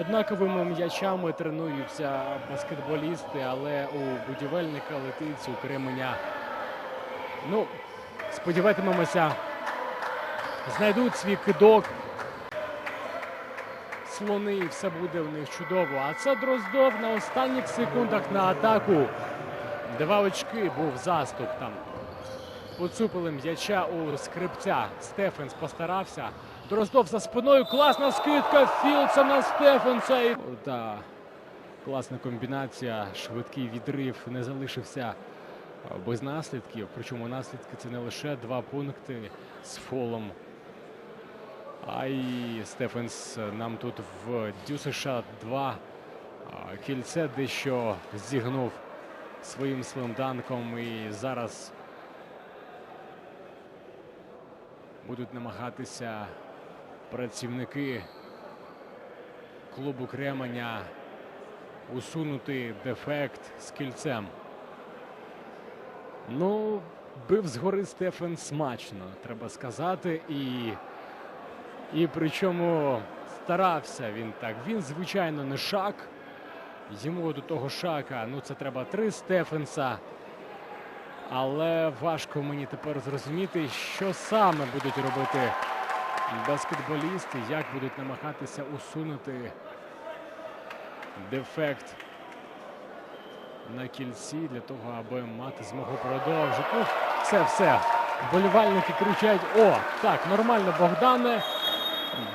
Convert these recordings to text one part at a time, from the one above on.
Однаковими м'ячами тренуються баскетболісти, але у будівельника летить у Кременя. Ну, сподіватимемося, знайдуть свій кидок. Слони, і все буде в них чудово. А це Дроздов на останніх секундах на атаку. Два очки був заступ там. Поцупили м'яча у скрипця. Стефенс постарався. Дроздов за спиною. Класна скидка Філдса на Стефенса. Та класна комбінація. Швидкий відрив не залишився без наслідків. Причому наслідки це не лише два пункти з фолом. А й Стефенс нам тут в Дюсиша 2 а, кільце дещо зігнув своїм слимданком і зараз будуть намагатися працівники клубу Кременя усунути дефект з кільцем. Ну, бив згори Стефен смачно, треба сказати. І, і причому старався він так. Він, звичайно, не шак. Йому до того шака, ну це треба три Стефенса. Але важко мені тепер зрозуміти, що саме будуть робити баскетболісти, як будуть намагатися усунути дефект на кільці для того, аби мати змогу продовжити. Ну, все, все. Болівальники кричать: о, так, нормально, Богдане.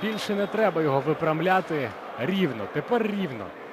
Більше не треба його виправляти рівно. Тепер рівно.